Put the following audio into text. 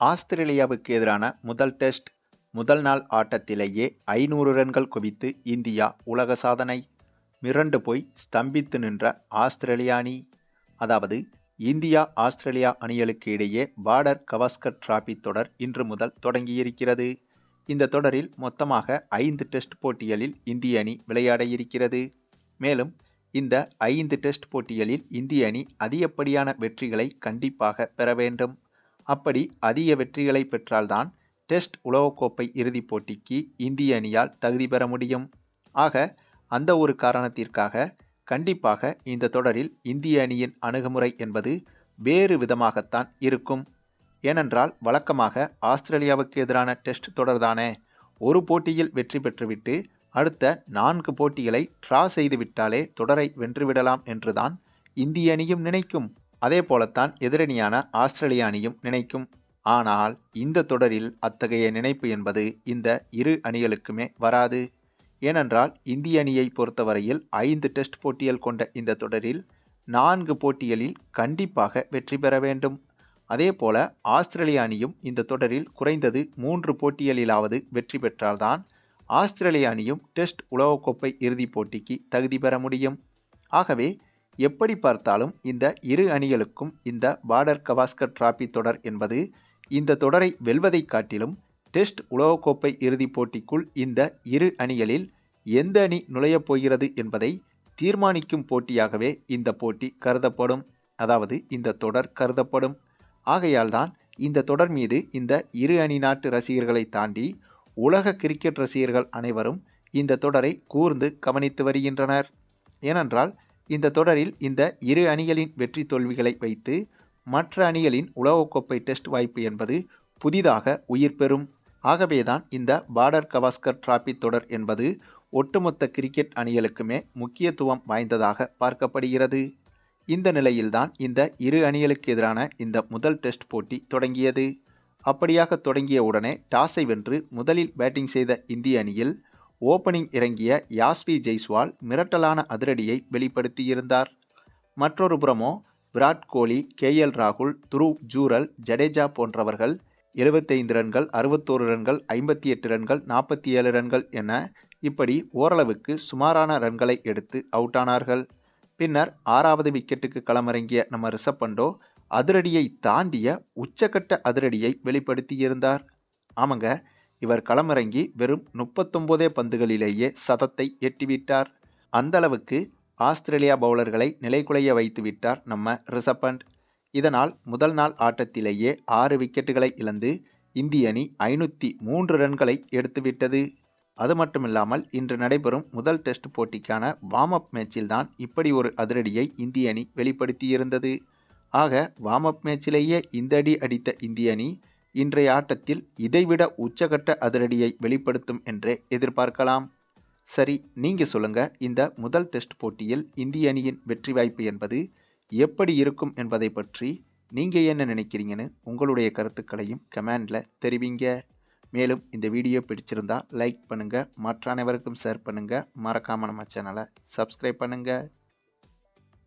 ஆஸ்திரேலியாவுக்கு எதிரான முதல் டெஸ்ட் முதல் நாள் ஆட்டத்திலேயே ஐநூறு ரன்கள் குவித்து இந்தியா உலக சாதனை. மிரண்டு போய் ஸ்தம்பித்து நின்ற ஆஸ்திரேலிய அணி. அதாவது இந்தியா ஆஸ்திரேலியா அணிகளுக்கு இடையே பார்டர் கவாஸ்கர் டிராபி தொடர் இன்று முதல் தொடங்கியிருக்கிறது. இந்த தொடரில் மொத்தமாக ஐந்து டெஸ்ட் போட்டிகளில் இந்திய அணி விளையாட இருக்கிறது. மேலும் இந்த ஐந்து டெஸ்ட் போட்டிகளில் இந்திய அணி அதிகப்படியான வெற்றிகளை கண்டிப்பாக பெற வேண்டும். அப்படி அதிக வெற்றிகளை பெற்றால்தான் டெஸ்ட் உலகக்கோப்பை இறுதிப் போட்டிக்கு இந்திய அணியால் தகுதி பெற முடியும். ஆக அந்த ஒரு காரணத்திற்காக கண்டிப்பாக இந்த தொடரில் இந்திய அணியின் அணுகுமுறை என்பது வேறு விதமாகத்தான் இருக்கும். ஏனென்றால் வழக்கமாக ஆஸ்திரேலியாவுக்கு எதிரான டெஸ்ட் தொடர்தானே. ஒரு போட்டியில் வெற்றி பெற்றுவிட்டு அடுத்த நான்கு போட்டிகளை ட்ரா செய்துவிட்டாலே தொடரை வென்றுவிடலாம் என்றுதான் இந்திய அணியும் நினைக்கும். அதே போலத்தான் எதிரணியான ஆஸ்திரேலிய அணியும் நினைக்கும். ஆனால் இந்த தொடரில் அத்தகைய நினைப்பு என்பது இந்த இரு அணிகளுக்குமே வராது. ஏனென்றால் இந்திய அணியை பொறுத்தவரையில் ஐந்து டெஸ்ட் போட்டிகள் கொண்ட இந்த தொடரில் நான்கு போட்டிகளில் கண்டிப்பாக வெற்றி பெற வேண்டும். அதேபோல ஆஸ்திரேலிய அணியும் இந்த தொடரில் குறைந்தது மூன்று போட்டிகளிலாவது வெற்றி பெற்றால்தான் ஆஸ்திரேலிய அணியும் டெஸ்ட் உலகக்கோப்பை இறுதிப் போட்டிக்கு தகுதி பெற முடியும். ஆகவே எப்படி பார்த்தாலும் இந்த இரு அணிகளுக்கும் இந்த பார்டர் கவாஸ்கர் டிராபி தொடர் என்பது இந்த தொடரை வெல்வதைக் காட்டிலும் டெஸ்ட் உலகக்கோப்பை இறுதிப் போட்டிக்குள் இந்த இரு அணிகளில் எந்த அணி நுழையப் போகிறது என்பதை தீர்மானிக்கும் போட்டியாகவே இந்த போட்டி கருதப்படும். அதாவது இந்த தொடர் கருதப்படும். ஆகையால்தான் இந்த தொடர் மீது இந்த இரு அணி நாட்டு ரசிகர்களை தாண்டி உலக கிரிக்கெட் ரசிகர்கள் அனைவரும் இந்த தொடரை கூர்ந்து கவனித்து வருகின்றனர். ஏனென்றால் இந்த தொடரில் இந்த இரு அணிகளின் வெற்றி தோல்விகளை வைத்து மற்ற அணிகளின் உலகக்கோப்பை டெஸ்ட் வாய்ப்பு என்பது புதிதாக உயிர் பெறும். ஆகவேதான் இந்த பார்டர் கவாஸ்கர் டிராபி தொடர் என்பது ஒட்டுமொத்த கிரிக்கெட் அணிகளுக்குமே முக்கியத்துவம் வாய்ந்ததாக பார்க்கப்படுகிறது. இந்த நிலையில்தான் இந்த இரு அணிகளுக்கு எதிரான இந்த முதல் டெஸ்ட் போட்டி தொடங்கியது. அப்படியாக தொடங்கிய உடனே டாஸை வென்று முதலில் பேட்டிங் செய்த இந்திய அணியில் ஓப்பனிங் இறங்கிய யாஸ்வி ஜெய்ஸ்வால் மிரட்டலான அதிரடியை வெளிப்படுத்தியிருந்தார். மற்றொரு புறமோ விராட் கோலி கே எல் ராகுல் துருவ் ஜூரல் ஜடேஜா போன்றவர்கள் எழுபத்தைந்து ரன்கள் அறுபத்தோரு ரன்கள் ஐம்பத்தி எட்டு ரன்கள் நாற்பத்தி ஏழு ரன்கள் என இப்படி ஓரளவுக்கு சுமாரான ரன்களை எடுத்து அவுட்டானார்கள் பின்னர் ஆறாவது விக்கெட்டுக்கு களமிறங்கிய நம்ம ரிஷப் பண்டோ அதிரடியை தாண்டிய உச்சக்கட்ட அதிரடியை வெளிப்படுத்தியிருந்தார். ஆமாங்க இவர் களமிறங்கி வெறும் முப்பத்தொம்போதே பந்துகளிலேயே சதத்தை எட்டிவிட்டார். அந்த அளவுக்கு ஆஸ்திரேலியா பவுலர்களை நிலைகுலைய வைத்துவிட்டார் நம்ம ரிஷப் பண்ட் இதனால் முதல் நாள் ஆட்டத்திலேயே ஆறு விக்கெட்டுகளை இழந்து இந்திய அணி ஐநூற்றி மூன்று ரன்களை எடுத்துவிட்டது அது மட்டுமில்லாமல் இன்று நடைபெறும் முதல் டெஸ்ட் போட்டிக்கான வார்ம் அப் மேட்சில்தான் இப்படி ஒரு அதிரடியை இந்திய அணி வெளிப்படுத்தியிருந்தது. ஆக வார்ம் அப் மேட்சிலேயே இந்த அடி அடித்த இந்திய அணி இன்றைய ஆட்டத்தில் இதைவிட உச்சகட்ட அதிரடியை வெளிப்படுத்தும் என்றே எதிர்பார்க்கலாம். சரி நீங்கள் சொல்லுங்கள் இந்த முதல் டெஸ்ட் போட்டியில் இந்திய அணியின் வெற்றி வாய்ப்பு என்பது எப்படி இருக்கும் என்பதை பற்றி நீங்கள் என்ன நினைக்கிறீங்கன்னு உங்களுடைய கருத்துக்களையும் கமெண்டில் தெரிவிங்க. மேலும் இந்த வீடியோ பிடிச்சிருந்தா லைக் பண்ணுங்கள் மற்ற அனைவருக்கும் ஷேர் பண்ணுங்கள் மறக்காமல் நம்ம சேனலை சப்ஸ்கிரைப் பண்ணுங்கள்